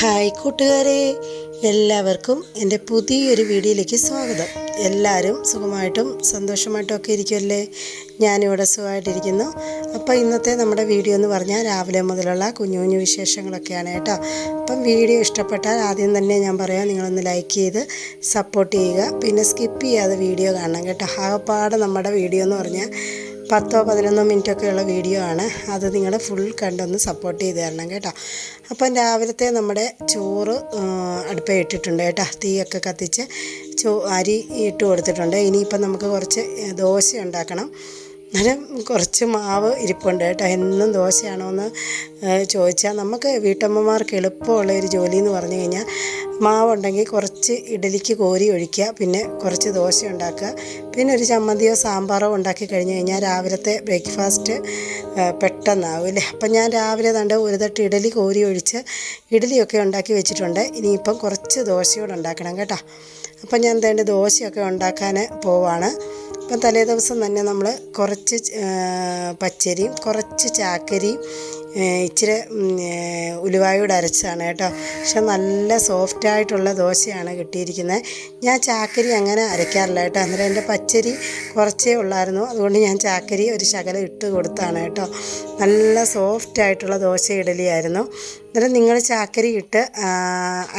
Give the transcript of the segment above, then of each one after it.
Hi കൂട്ടുകാരെ എല്ലാവർക്കും എന്റെ പുതിയൊരു വീഡിയോയിലേക്ക് സ്വാഗതം. എല്ലാവരും സുഖമായിട്ടും സന്തോഷമായിട്ടും ഒക്കെ ഇരിക്കുമല്ലേ ഞാനിവിടെ സുഖമായിട്ടിരിക്കുന്നു. അപ്പോൾ ഇന്നത്തെ നമ്മുടെ വീഡിയോ എന്ന് പറഞ്ഞാൽ രാവിലെ മുതലുള്ള കുഞ്ഞു കുഞ്ഞു വിശേഷങ്ങളൊക്കെയാണ് കേട്ടോ. അപ്പം വീഡിയോ ഇഷ്ടപ്പെട്ടാൽ ആദ്യം തന്നെ ഞാൻ പറയാം നിങ്ങളൊന്ന് ലൈക്ക് ചെയ്ത് സപ്പോർട്ട് ചെയ്യുക. പിന്നെ സ്കിപ്പ് ചെയ്യാതെ വീഡിയോ കാണണം കേട്ടോ. ആകപ്പാടെ നമ്മുടെ വീഡിയോ എന്ന് പറഞ്ഞാൽ പത്തോ പതിനൊന്നോ ഉള്ള വീഡിയോ ആണ്. അത് നിങ്ങൾ ഫുൾ കണ്ടൊന്ന് സപ്പോർട്ട് ചെയ്ത് തരണം കേട്ടോ. അപ്പം രാവിലത്തെ നമ്മുടെ ചോറ് അടുപ്പേ ഇട്ടിട്ടുണ്ട് കേട്ടോ. തീയൊക്കെ കത്തിച്ച് ചോ അരി ഇട്ട് കൊടുത്തിട്ടുണ്ട്. ഇനിയിപ്പം നമുക്ക് കുറച്ച് ദോശ ഉണ്ടാക്കണം. അന്നേരം കുറച്ച് മാവ് ഇരിപ്പുണ്ട് കേട്ടോ. എന്നും ദോശയാണോ എന്ന് ചോദിച്ചാൽ നമുക്ക് വീട്ടമ്മമാർക്ക് എളുപ്പമുള്ള ഒരു ജോലി എന്ന് പറഞ്ഞു കഴിഞ്ഞാൽ മാവുണ്ടെങ്കിൽ കുറച്ച് ഇഡലിക്ക് കോരി ഒഴിക്കുക പിന്നെ കുറച്ച് ദോശ ഉണ്ടാക്കുക പിന്നെ ഒരു ചമ്മന്തിയോ സാമ്പാറോ ഉണ്ടാക്കി കഴിഞ്ഞ് കഴിഞ്ഞാൽ രാവിലത്തെ ബ്രേക്ക്ഫാസ്റ്റ് പെട്ടെന്നാവും അല്ലേ? അപ്പം ഞാൻ രാവിലെ തണ്ട് ഒരു തട്ട് ഇഡലി കോരി ഒഴിച്ച് ഇഡലിയൊക്കെ ഉണ്ടാക്കി വെച്ചിട്ടുണ്ട്. ഇനിയിപ്പം കുറച്ച് ദോശയോടെ ഉണ്ടാക്കണം കേട്ടോ. അപ്പം ഞാൻ തേണ്ട ദോശയൊക്കെ ഉണ്ടാക്കാൻ പോവാണ്. അപ്പം തലേ ദിവസം തന്നെ നമ്മൾ കുറച്ച് പച്ചരിയും കുറച്ച് ചാക്കരിയും ഇച്ചിരി ഉലുവായോട് അരച്ചതാണ് കേട്ടോ. പക്ഷെ നല്ല സോഫ്റ്റായിട്ടുള്ള ദോശയാണ് കിട്ടിയിരിക്കുന്നത്. ഞാൻ ചാക്കരി അങ്ങനെ അരയ്ക്കാറില്ല കേട്ടോ. അന്നേരം എന്റെ പച്ചരി കുറച്ചേ ഉള്ളായിരുന്നു. അതുകൊണ്ട് ഞാൻ ചാക്കരി ഒരു ശകലം ഇട്ട് കൊടുത്താണ് കേട്ടോ. നല്ല സോഫ്റ്റായിട്ടുള്ള ദോശ ഇഡലിയായിരുന്നു. അന്നേരം നിങ്ങൾ ചാക്കരി ഇട്ട്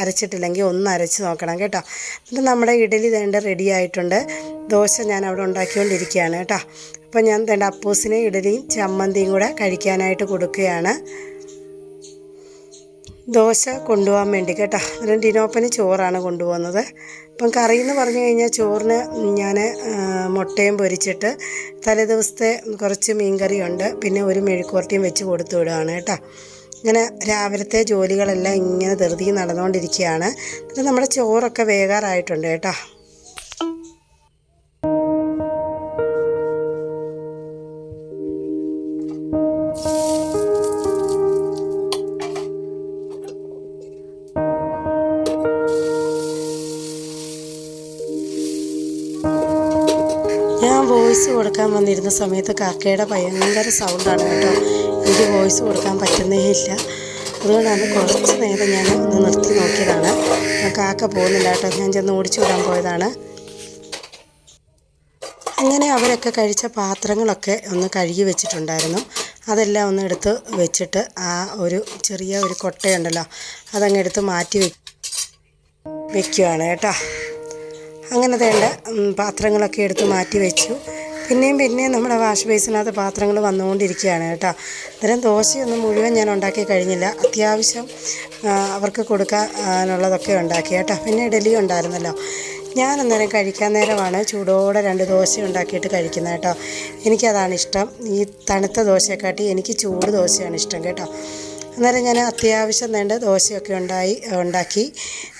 അരച്ചിട്ടില്ലെങ്കിൽ ഒന്ന് അരച്ച് നോക്കണം കേട്ടോ. എന്നിട്ട് നമ്മുടെ ഇഡലി വേണ്ട റെഡി ആയിട്ടുണ്ട്. ദോശ ഞാൻ അവിടെ ഉണ്ടാക്കിക്കൊണ്ടിരിക്കുകയാണ് കേട്ടോ. അപ്പം ഞാൻ തന്റെ അപ്പൂസിനെ ഇഡലിയും ചമ്മന്തിയും കൂടെ കഴിക്കാനായിട്ട് കൊടുക്കുകയാണ്. ദോശ കൊണ്ടുപോകാൻ വേണ്ടി കേട്ടോ. അന്നേരം ഡിനോപ്പന് ചോറാണ് കൊണ്ടുപോകുന്നത്. അപ്പം കറി എന്ന് പറഞ്ഞു കഴിഞ്ഞാൽ ചോറിന് ഞാൻ മുട്ടയും പൊരിച്ചിട്ട് തലേ ദിവസത്തെ കുറച്ച് മീൻകറിയുണ്ട്. പിന്നെ ഒരു മെഴുക്കുവരട്ടിയും വെച്ച് കൊടുത്തു വിടുകയാണ് കേട്ടോ. ഇങ്ങനെ രാവിലത്തെ ജോലികളെല്ലാം ഇങ്ങനെ ധൃതി നടന്നുകൊണ്ടിരിക്കുകയാണ്. നമ്മുടെ ചോറൊക്കെ വേകാറായിട്ടുണ്ട് കേട്ടോ. ഞാൻ വോയിസ് കൊടുക്കാൻ വന്നിരുന്ന സമയത്ത് കാക്കയുടെ ഭയങ്കര സൗണ്ടാണ് കേട്ടോ. എനിക്ക് വോയിസ് കൊടുക്കാൻ പറ്റുന്നേ ഇല്ല. അതുകൊണ്ടാണ് കുറച്ച് നേരം ഞാൻ ഒന്ന് നിർത്തി നോക്കിയതാണ്. കാക്ക പോകുന്നില്ല കേട്ടോ. ഞാൻ ചെന്ന് ഓടിച്ചു വിടാൻ പോയതാണ്. അങ്ങനെ അവരൊക്കെ കഴിച്ച പാത്രങ്ങളൊക്കെ ഒന്ന് കഴുകി വെച്ചിട്ടുണ്ടായിരുന്നു. അതെല്ലാം ഒന്ന് എടുത്ത് വെച്ചിട്ട് ആ ഒരു ചെറിയ ഒരു കൊട്ടയുണ്ടല്ലോ അതങ്ങ് എടുത്ത് മാറ്റി വെ വെക്കുകയാണ് കേട്ടോ. അങ്ങനെ വേണ്ട പാത്രങ്ങളൊക്കെ എടുത്ത് മാറ്റി വെച്ചു. പിന്നെയും പിന്നെയും നമ്മുടെ വാഷ് ബേസിനകത്ത് പാത്രങ്ങൾ വന്നുകൊണ്ടിരിക്കുകയാണ് കേട്ടോ. അന്നേരം ദോശയൊന്നും മുഴുവൻ ഞാൻ ഉണ്ടാക്കി കഴിഞ്ഞില്ല. അത്യാവശ്യം അവർക്ക് കൊടുക്കാനുള്ളതൊക്കെ ഉണ്ടാക്കി കേട്ടോ. പിന്നെ ഇഡലി ഉണ്ടായിരുന്നല്ലോ. ഞാൻ അന്നേരം കഴിക്കാൻ നേരമാണ് ചൂടോടെ രണ്ട് ദോശ ഉണ്ടാക്കിയിട്ട് കഴിക്കുന്നത് കേട്ടോ. എനിക്കതാണ് ഇഷ്ടം. ഈ തണുത്ത ദോശയെക്കാട്ടി എനിക്ക് ചൂട് ദോശയാണ് ഇഷ്ടം കേട്ടോ. അന്നേരം ഞാൻ അത്യാവശ്യം വേണ്ട ദോശയൊക്കെ ഉണ്ടായി ഉണ്ടാക്കി.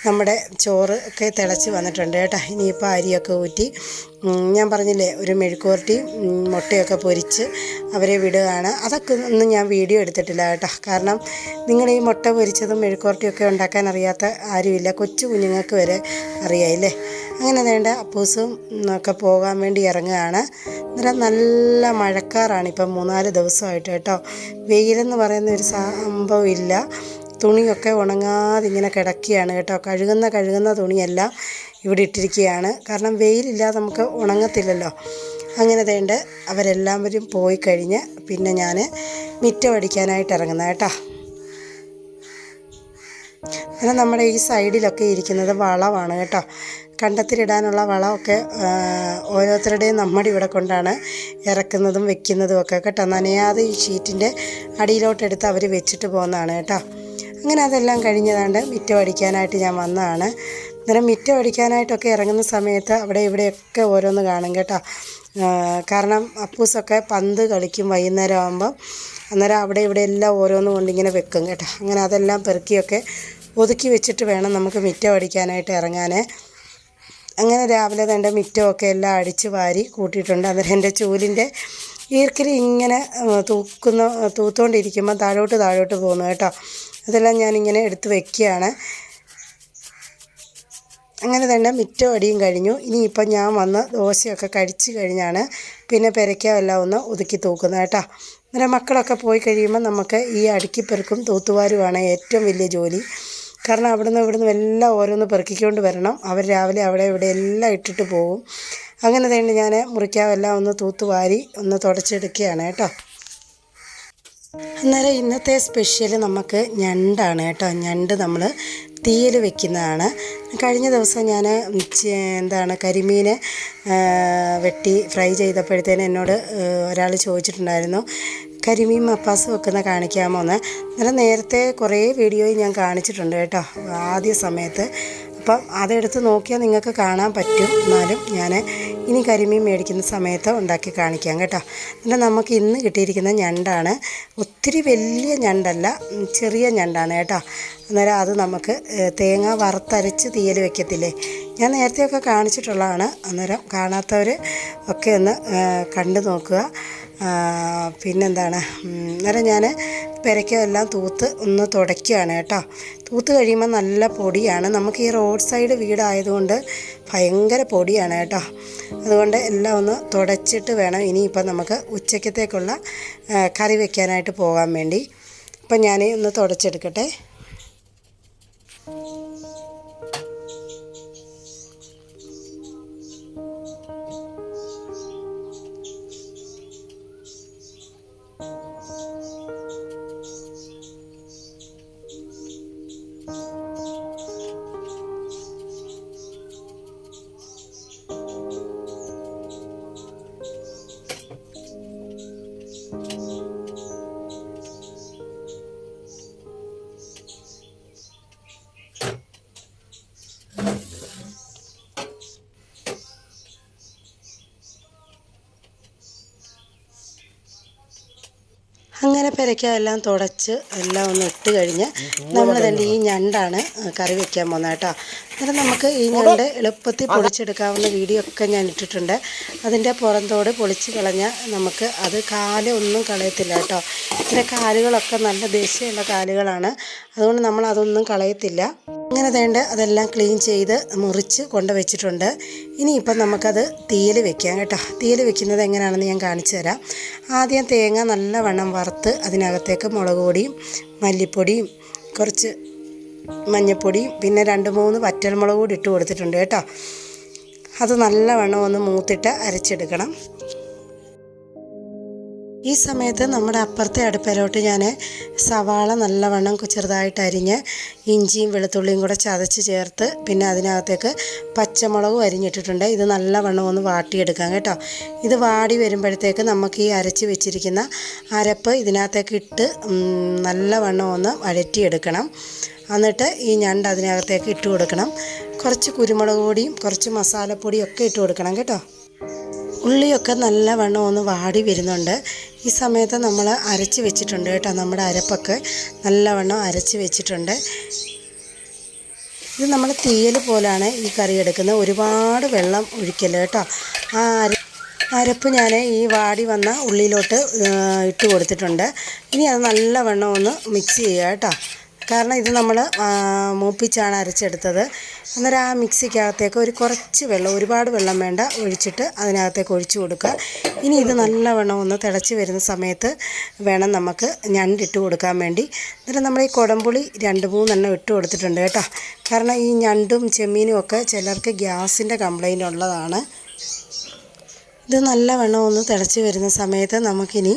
നമ്മുടെ ചോറ് ഒക്കെ തിളച്ച് വന്നിട്ടുണ്ട് കേട്ടോ. ഇനിയിപ്പോൾ അരിയൊക്കെ ഊറ്റി ഞാൻ പറഞ്ഞില്ലേ ഒരു മെഴുക്കുവരട്ടി മുട്ടയൊക്കെ പൊരിച്ച് അവരെ വിടുകയാണ്. അതൊക്കെ ഒന്നും ഞാൻ വീഡിയോ എടുത്തിട്ടില്ല കേട്ടോ. കാരണം നിങ്ങൾ ഈ മുട്ട പൊരിച്ചതും മെഴുക്കുവരട്ടിയൊക്കെ ഉണ്ടാക്കാൻ അറിയാത്ത ആരുമില്ല. കൊച്ചു കുഞ്ഞുങ്ങൾക്ക് വരെ അറിയായില്ലേ അങ്ങനെ വേണ്ട അപ്പൂസും ഒക്കെ പോകാൻ വേണ്ടി ഇറങ്ങുകയാണ്. അന്നേരം നല്ല മഴക്കാറാണ് ഇപ്പം മൂന്നാൽ ദിവസമായിട്ട് കേട്ടോ. വെയിലെന്ന് പറയുന്ന ഒരു സംഭവം ഇല്ല. തുണിയൊക്കെ ഉണങ്ങാതെ ഇങ്ങനെ കിടക്കുകയാണ് കേട്ടോ. കഴുകുന്ന കഴുകുന്ന തുണിയെല്ലാം. ഇവിടെ ഇട്ടിരിക്കുകയാണ്. കാരണം വെയിലില്ലാതെ നമുക്ക് ഉണങ്ങത്തില്ലല്ലോ. അങ്ങനെ തേണ്ട അവരെല്ലാവരും പോയി കഴിഞ്ഞ് പിന്നെ ഞാൻ മിറ്റം അടിക്കാനായിട്ട് ഇറങ്ങുന്നത് കേട്ടോ. അങ്ങനെ നമ്മുടെ ഈ സൈഡിലൊക്കെ ഇരിക്കുന്നത് വളമാണ് കേട്ടോ. കണ്ടത്തിലിടാനുള്ള വളമൊക്കെ ഓരോരുത്തരുടെയും നമ്മുടെ ഇവിടെ കൊണ്ടാണ് ഇറക്കുന്നതും വെക്കുന്നതും ഒക്കെ കേട്ടോ. നനയാതെ ഈ ഷീറ്റിന്റെ അടിയിലോട്ടെടുത്ത് അവർ വെച്ചിട്ട് പോകുന്നതാണ് കേട്ടോ. അങ്ങനെ അതെല്ലാം കഴിഞ്ഞതാണ്ട് മിറ്റം അടിക്കാനായിട്ട് ഞാൻ വന്നതാണ്. അന്നേരം മിറ്റം അടിക്കാനായിട്ടൊക്കെ ഇറങ്ങുന്ന സമയത്ത് അവിടെ ഇവിടെയൊക്കെ ഓരോന്ന് കാണും കേട്ടോ. കാരണം അപ്പൂസൊക്കെ പന്ത് കളിക്കും വൈകുന്നേരം ആകുമ്പം അന്നേരം അവിടെ ഇവിടെ എല്ലാം ഓരോന്ന് കൊണ്ടിങ്ങനെ വെക്കും കേട്ടോ. അങ്ങനെ അതെല്ലാം പെറുക്കിയൊക്കെ ഒതുക്കി വെച്ചിട്ട് വേണം നമുക്ക് മിറ്റം അടിക്കാനായിട്ട് ഇറങ്ങാൻ അങ്ങനെ രാവിലെ തന്നെ മിറ്റമൊക്കെ എല്ലാം അടിച്ച് വാരി കൂട്ടിയിട്ടുണ്ട്. അന്നേരം എന്റെ ചൂലിന്റെ ഈർക്കിൽ ഇങ്ങനെ തൂക്കുന്ന തൂത്തുകൊണ്ടിരിക്കുമ്പോൾ താഴോട്ട് താഴോട്ട് പോകുന്നു കേട്ടോ. അതെല്ലാം ഞാനിങ്ങനെ എടുത്ത് വെക്കുകയാണ്. അങ്ങനെ തന്നെ മിറ്റം അടിയും കഴിഞ്ഞു. ഇനിയിപ്പം ഞാൻ വന്ന് ദോശയൊക്കെ കഴിച്ച് കഴിഞ്ഞാണ് പിന്നെ പെരയ്ക്കാവെല്ലാം ഒന്ന് ഒതുക്കി തൂക്കുന്നത് കേട്ടോ. അന്നേരം മക്കളൊക്കെ പോയി കഴിയുമ്പോൾ നമുക്ക് ഈ അടുക്കിപ്പെറുക്കും തൂത്തുവാരുമാണ് ഏറ്റവും വലിയ ജോലി. കാരണം അവിടുന്ന് ഇവിടുന്ന് എല്ലാം ഓരോന്ന് പെറുക്കിക്കൊണ്ട് വരണം. അവർ രാവിലെ അവിടെ ഇവിടെ എല്ലാം ഇട്ടിട്ട് പോകും. അങ്ങനെ തന്നെ ഞാൻ മുറിക്കാവെല്ലാം ഒന്ന് തൂത്തുവാരി ഒന്ന് തുടച്ചെടുക്കുകയാണ് കേട്ടോ. അന്നേരം ഇന്നത്തെ സ്പെഷ്യൽ നമുക്ക് ഞണ്ടാണ് കേട്ടോ. ഞണ്ട് നമ്മൾ തീയിൽ വെക്കുന്നതാണ്. കഴിഞ്ഞ ദിവസം ഞാൻ എന്താണ് കരിമീനെ വെട്ടി ഫ്രൈ ചെയ്തപ്പോഴത്തേന് എന്നോട് ഒരാൾ ചോദിച്ചിട്ടുണ്ടായിരുന്നു കരിമീൻ മപ്പാസ് വെക്കുന്ന കാണിക്കാമോ എന്ന് അന്നേരം നേരത്തെ കുറേ വീഡിയോയും ഞാൻ കാണിച്ചിട്ടുണ്ട് കേട്ടോ. ആദ്യ സമയത്ത് അപ്പം അതെടുത്ത് നോക്കിയാൽ നിങ്ങൾക്ക് കാണാൻ പറ്റും. എന്നാലും ഞാൻ ഇനി കരിമീൻ മേടിക്കുന്ന സമയത്ത് ഉണ്ടാക്കി കാണിക്കാം കേട്ടോ. പിന്നെ നമുക്ക് ഇന്ന് കിട്ടിയിരിക്കുന്ന ഞണ്ടാണ്. ഒത്തിരി വലിയ ഞണ്ടല്ല ചെറിയ ഞണ്ടാണ് കേട്ടോ. അന്നേരം അത് നമുക്ക് തേങ്ങ വറുത്തരച്ച് തീയൽ വെക്കത്തില്ലേ? ഞാൻ നേരത്തെയൊക്കെ കാണിച്ചിട്ടുള്ളതാണ്. അന്നേരം കാണാത്തവർ ഒക്കെ ഒന്ന് കണ്ടു നോക്കുക. പിന്നെന്താണ്? അന്നേരം ഞാൻ പെരയ്ക്കെല്ലാം തൂത്ത് ഒന്ന് തുടയ്ക്കുകയാണ് കേട്ടോ. തൂത്ത് കഴിയുമ്പോൾ നല്ല പൊടിയാണ്. നമുക്ക് ഈ റോഡ് സൈഡ് വീടായതുകൊണ്ട് ഭയങ്കര പൊടിയാണ് കേട്ടോ. അതുകൊണ്ട് എല്ലാം ഒന്ന് തുടച്ചിട്ട് വേണം ഇനിയിപ്പം നമുക്ക് ഉച്ചക്കത്തേക്കുള്ള കറി വെക്കാനായിട്ട് പോകാൻ വേണ്ടി. അപ്പം ഞാൻ ഒന്ന് തുടച്ചെടുക്കട്ടെ. അങ്ങനെ പെരയ്ക്കെല്ലാം തുടച്ച് എല്ലാം ഒന്ന് ഇട്ട് കഴിഞ്ഞ് നമ്മൾ തന്നെ ഈ ഞണ്ടാണ് കറി വെക്കാൻ പോകുന്നത് കേട്ടോ. അന്നേരം നമുക്ക് ഈ ഞണ്ട് എളുപ്പത്തിൽ പൊളിച്ചെടുക്കാവുന്ന വീഡിയോ ഒക്കെ ഞാൻ ഇട്ടിട്ടുണ്ട്. അതിന്റെ പുറന്തോട് പൊളിച്ച് കളഞ്ഞാൽ നമുക്ക് അത് കാൽ ഒന്നും കളയത്തില്ല കേട്ടോ. ഇതിന്റെ കാലുകളൊക്കെ നല്ല ദേശീയമുള്ള കാലുകളാണ്. അതുകൊണ്ട് നമ്മൾ അതൊന്നും കളയത്തില്ല. അങ്ങനെ വേണ്ട അതെല്ലാം ക്ലീൻ ചെയ്ത് മുറിച്ച് കൊണ്ട് വെച്ചിട്ടുണ്ട്. ഇനിയിപ്പം നമുക്കത് തീയിൽ വെക്കാം കേട്ടോ. തീയിൽ വെക്കുന്നത് എങ്ങനെയാണെന്ന് ഞാൻ കാണിച്ചു തരാം. ആദ്യം തേങ്ങ നല്ലവണ്ണം വറുത്ത് അതിനകത്തേക്ക് മുളക് പൊടിയും മല്ലിപ്പൊടിയും കുറച്ച് മഞ്ഞൾപ്പൊടിയും പിന്നെ രണ്ട് മൂന്ന് വറ്റൽമുളക് കൂടി ഇട്ട് കൊടുത്തിട്ടുണ്ട് കേട്ടോ. അത് നല്ലവണ്ണം ഒന്ന് മൂത്തിട്ട് അരച്ചെടുക്കണം. ഈ സമയത്ത് നമ്മുടെ അപ്പുറത്തെ അടുപ്പിലോട്ട് ഞാൻ സവാള നല്ലവണ്ണം ചെറുതായിട്ട് അരിഞ്ഞ് ഇഞ്ചിയും വെളുത്തുള്ളിയും കൂടെ ചതച്ച് ചേർത്ത് പിന്നെ അതിനകത്തേക്ക് പച്ചമുളകും അരിഞ്ഞിട്ടിട്ടുണ്ട്. ഇത് നല്ലവണ്ണം ഒന്ന് വാട്ടിയെടുക്കാം കേട്ടോ. ഇത് വാടി വരുമ്പോഴത്തേക്ക് നമുക്ക് ഈ അരച്ച് വെച്ചിരിക്കുന്ന അരപ്പ് ഇതിനകത്തേക്ക് ഇട്ട് നല്ലവണ്ണം ഒന്ന് വഴറ്റിയെടുക്കണം. എന്നിട്ട് ഈ ഞണ്ട് അതിനകത്തേക്ക് ഇട്ട് കൊടുക്കണം. കുറച്ച് കുരുമുളക് പൊടിയും കുറച്ച് മസാലപ്പൊടിയും ഒക്കെ ഇട്ട് കൊടുക്കണം കേട്ടോ. ഉള്ളിയൊക്കെ നല്ലവണ്ണം ഒന്ന് വാടി വരുന്നുണ്ട്. ഈ സമയത്ത് നമ്മൾ അരച്ച് വെച്ചിട്ടുണ്ട് കേട്ടോ. നമ്മുടെ അരപ്പൊക്കെ നല്ലവണ്ണം അരച്ച് വെച്ചിട്ടുണ്ട്. ഇത് നമ്മൾ തീയൽ പോലാണ് ഈ കറി എടുക്കുന്നത്. ഒരുപാട് വെള്ളം ഒഴിക്കൽ കേട്ടോ. ആ അര അരപ്പ് ഞാൻ ഈ വാടി വന്ന ഉള്ളിയിലോട്ട് ഇട്ട് കൊടുത്തിട്ടുണ്ട്. ഇനി അത് നല്ലവണ്ണം ഒന്ന് മിക്സ് ചെയ്യുക കേട്ടോ. കാരണം ഇത് നമ്മൾ മൂപ്പിച്ചാണ് അരച്ചെടുത്തത്. അന്നേരം ആ മിക്സിക്കകത്തേക്ക് ഒരു കുറച്ച് വെള്ളം ഒരുപാട് വെള്ളം വേണ്ട ഒഴിച്ചിട്ട് അതിനകത്തേക്ക് ഒഴിച്ചു കൊടുക്കുക. ഇനി ഇത് നല്ലവണ്ണം ഒന്ന് തിളച്ച് വരുന്ന സമയത്ത് വേണം നമുക്ക് ഞണ്ടിട്ട് കൊടുക്കാൻ വേണ്ടി. അന്നേരം നമ്മൾ ഈ കുടംപുളി രണ്ട് മൂന്നെണ്ണം ഇട്ട് കൊടുത്തിട്ടുണ്ട് കേട്ടോ. കാരണം ഈ ഞണ്ടും ചെമ്മീനും ഒക്കെ ചിലർക്ക് ഗ്യാസിന്റെ കംപ്ലൈന്റ് ഉള്ളതാണ്. ഇത് നല്ലവണ്ണം ഒന്ന് തിളച്ച് വരുന്ന സമയത്ത് നമുക്കിനി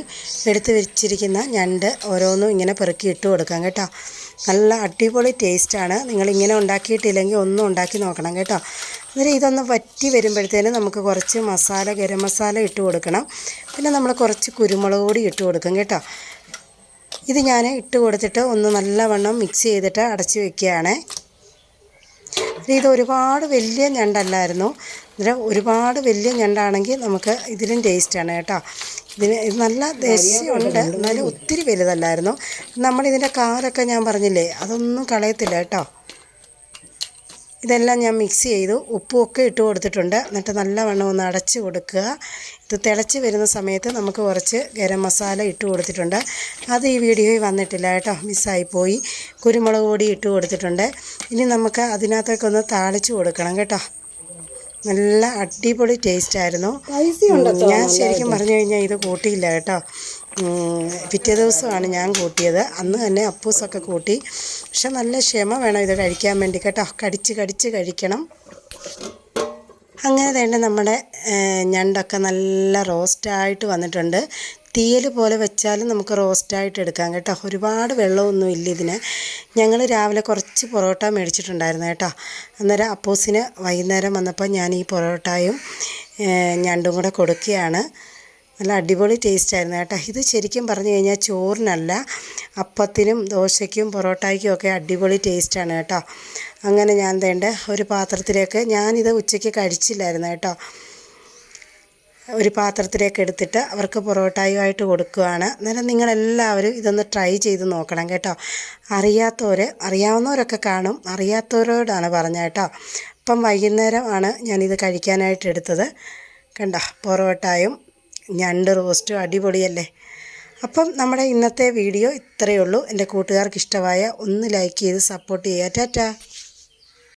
എടുത്ത് വെച്ചിരിക്കുന്ന ഞണ്ട് ഓരോന്നും ഇങ്ങനെ പെറുക്കി ഇട്ട് കൊടുക്കാം കേട്ടോ. നല്ല അടിപൊളി ടേസ്റ്റാണ്. നിങ്ങളിങ്ങനെ ഉണ്ടാക്കിയിട്ടില്ലെങ്കിൽ ഒന്നും ഉണ്ടാക്കി നോക്കണം കേട്ടോ. എന്നിട്ട് ഇതൊന്ന് വറ്റി വരുമ്പോഴത്തേനും നമുക്ക് കുറച്ച് മസാല ഗരം മസാല ഇട്ട് കൊടുക്കണം. പിന്നെ നമ്മൾ കുറച്ച് കുരുമുളക് പൊടി ഇട്ട് കൊടുക്കും കേട്ടോ. ഇത് ഞാൻ ഇട്ട് കൊടുത്തിട്ട് ഒന്ന് നല്ലവണ്ണം മിക്സ് ചെയ്തിട്ട് അടച്ച് വെക്കുകയാണേ. ഇത് ഒരുപാട് വലിയ ഞണ്ടല്ലായിരുന്നു. അന്നേരം ഒരുപാട് വലിയ ഞണ്ടാണെങ്കിൽ നമുക്ക് ഇതിലും ടേസ്റ്റാണ് കേട്ടോ. ഇതിന് ഇത് നല്ല ദേശീയമുണ്ട് എന്നാലും ഒത്തിരി വലുതല്ലായിരുന്നു. നമ്മളിതിന്റെ കാലൊക്കെ ഞാൻ പറഞ്ഞില്ലേ അതൊന്നും കളയത്തില്ല കേട്ടോ. ഇതെല്ലാം ഞാൻ മിക്സ് ചെയ്തു. ഉപ്പും ഒക്കെ ഇട്ട് കൊടുത്തിട്ടുണ്ട്. എന്നിട്ട് നല്ലവണ്ണം ഒന്ന് അടച്ച് കൊടുക്കുക. ഇത് തിളച്ച് വരുന്ന സമയത്ത് നമുക്ക് കുറച്ച് ഗരം മസാല ഇട്ട് കൊടുത്തിട്ടുണ്ട്. അത് ഈ വീഡിയോയിൽ വന്നിട്ടില്ല കേട്ടോ. മിസ്സായിപ്പോയി കുരുമുളക് പൊടി ഇട്ട് കൊടുത്തിട്ടുണ്ട്. ഇനി നമുക്ക് അതിനകത്തേക്ക് ഒന്ന് താളിച്ച് കൊടുക്കണം കേട്ടോ. നല്ല അടിപൊളി ടേസ്റ്റ് ആയിരുന്നു. ഞാൻ ശരിക്കും പറഞ്ഞു കഴിഞ്ഞാൽ ഇത് കൂട്ടിയില്ല കേട്ടോ. പിറ്റേ ദിവസമാണ് ഞാൻ കൂട്ടിയത്. അന്ന് തന്നെ അപ്പൂസൊക്കെ കൂട്ടി. പക്ഷെ നല്ല ക്ഷമ വേണം ഇത് കഴിക്കാൻ വേണ്ടി കേട്ടോ. കടിച്ച് കടിച്ച് കഴിക്കണം. അങ്ങനെ തന്നെ നമ്മുടെ ഞണ്ടൊക്കെ നല്ല റോസ്റ്റായിട്ട് വന്നിട്ടുണ്ട്. തീയൽ പോലെ വെച്ചാലും നമുക്ക് റോസ്റ്റായിട്ട് എടുക്കാം കേട്ടോ. ഒരുപാട് വെള്ളമൊന്നും ഇല്ല ഇതിന്. ഞങ്ങൾ രാവിലെ കുറച്ച് പൊറോട്ട മേടിച്ചിട്ടുണ്ടായിരുന്നു കേട്ടോ. അന്നേരം അപ്പൂസിന് വൈകുന്നേരം വന്നപ്പോൾ ഞാൻ ഈ പൊറോട്ടയും ഞണ്ടും കൂടെ കൊടുക്കുകയാണ്. നല്ല അടിപൊളി ടേസ്റ്റായിരുന്നു കേട്ടോ. ഇത് ശരിക്കും പറഞ്ഞു കഴിഞ്ഞാൽ ചോറിനല്ല അപ്പത്തിനും ദോശയ്ക്കും പൊറോട്ടയ്ക്കും ഒക്കെ അടിപൊളി ടേസ്റ്റാണ് കേട്ടോ. അങ്ങനെ ഞാൻ തേണ്ട ഒരു പാത്രത്തിലേക്ക് ഞാനിത് ഉച്ചയ്ക്ക് കഴിച്ചില്ലായിരുന്നു കേട്ടോ. ഒരു പാത്രത്തിലേക്ക് എടുത്തിട്ട് അവർക്ക് പൊറോട്ടയുമായിട്ട് കൊടുക്കുകയാണ് അന്നേരം നിങ്ങളെല്ലാവരും ഇതൊന്ന് ട്രൈ ചെയ്ത് നോക്കണം കേട്ടോ. അറിയാത്തവർ അറിയാവുന്നവരൊക്കെ കാണും അറിയാത്തവരോടാണ് പറഞ്ഞത് കേട്ടോ. അപ്പം വൈകുന്നേരമാണ് ഞാനിത് കഴിക്കാനായിട്ട് എടുത്തത്. കണ്ടോ പൊറോട്ടയും ഞണ്ട് റോസ്റ്റും അടിപൊളിയല്ലേ? അപ്പം നമ്മുടെ ഇന്നത്തെ വീഡിയോ ഇത്രയേ ഉള്ളൂ. എന്റെ കൂട്ടുകാർക്ക് ഇഷ്ടമായ ഒന്ന് ലൈക്ക് ചെയ്ത് സപ്പോർട്ട് ചെയ്യുക. ടാറ്റാ.